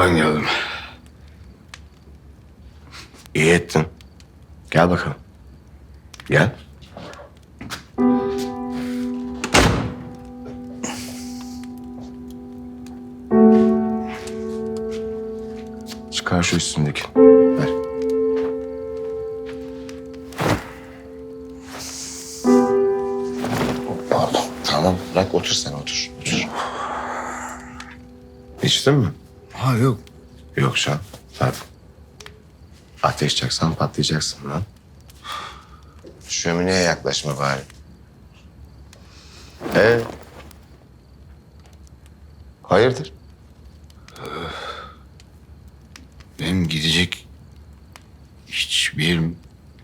Ben geldim. İyi ettin. Gel bakalım. Gel. Çıkar şu üstündeki. Ver. Pardon. Tamam bırak otur sen otur. Otur. İçtin mi? Ha yok. Yoksa tabii. Ateş çaksan patlayacaksın lan. Şömineye yaklaşma bari. Ee? Hayırdır? Benim gidecek hiçbir yerim,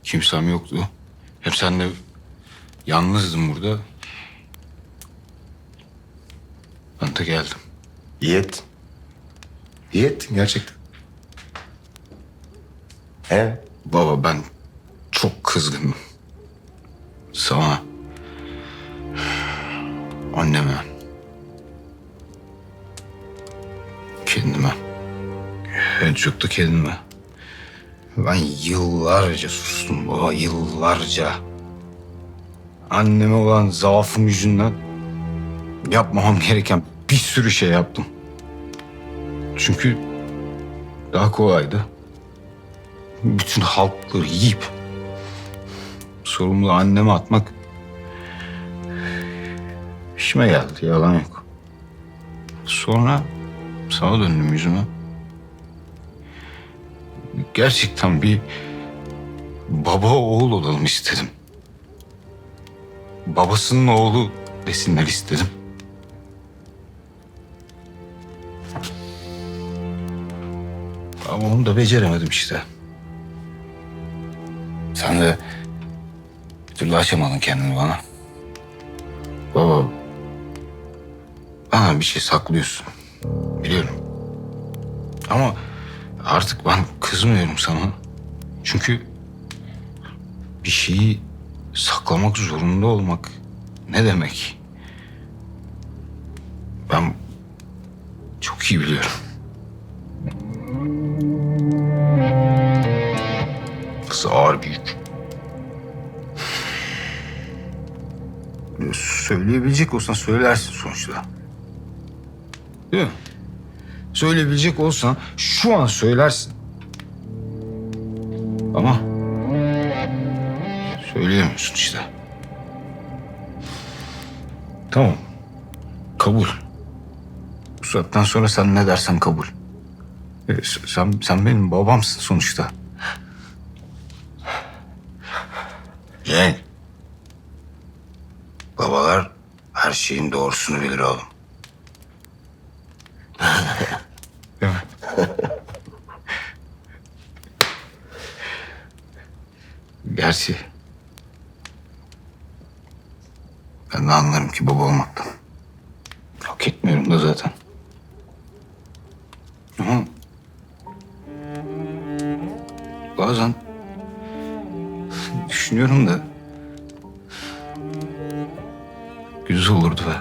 kimsem yoktu. Hep senle yalnızdım burada. Ben de geldim. İyi ettin. İyi ettin gerçekten. Ee? Baba ben çok kızgınım. Sana. Anneme. Kendime. En çok da kendime. Ben yıllarca sustum baba, yıllarca. Anneme olan zaafım yüzünden yapmamam gereken bir sürü şey yaptım. Çünkü daha kolaydı bütün halkları yiyip sorumlu anneme atmak işime geldi yalan yok. Sonra sana döndüm yüzüme. Gerçekten bir baba oğul olalım istedim. Babasının oğlu desinler istedim. Ama onu da beceremedim işte. Sen de bir türlü açamadın kendini bana. Baba, bana bir şey saklıyorsun. Biliyorum. Ama artık ben kızmıyorum sana. Çünkü bir şeyi saklamak zorunda olmak ne demek? Ben çok iyi biliyorum. Nasıl ağır bir. Söyleyebilecek olsan söylersin sonuçta. Değil mi? Söyleyebilecek olsan şu an söylersin. Ama söyleyemiyorsun işte. Tamam. Kabul. Bu saatten sonra sen ne dersen kabul. E, s- Sen, sen benim babamsın sonuçta. Cenk. Babalar her şeyin doğrusunu bilir oğlum. Değil mi? Gerçi ben de anlarım ki baba olmaktan. hak etmiyorum da zaten. Ama bazen düşünüyorum da güzel olurdu be.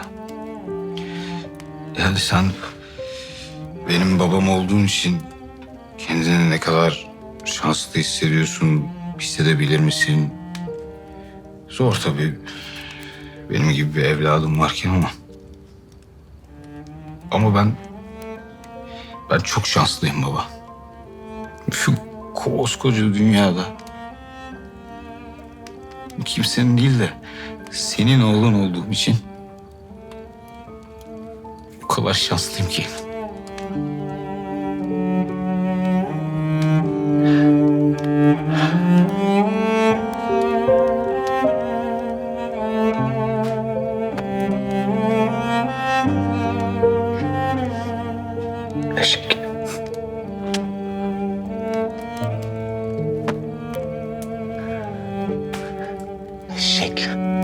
Yani sen benim babam olduğun için kendini ne kadar şanslı hissediyorsun, hissedebilir misin? Zor tabii. Benim gibi bir evladım varken ama. Ama ben... Ben çok şanslıyım baba. Şu koskoca dünyada... Kimsenin değil de senin oğlun olduğum için... O kadar şanslıyım ki. gelecek.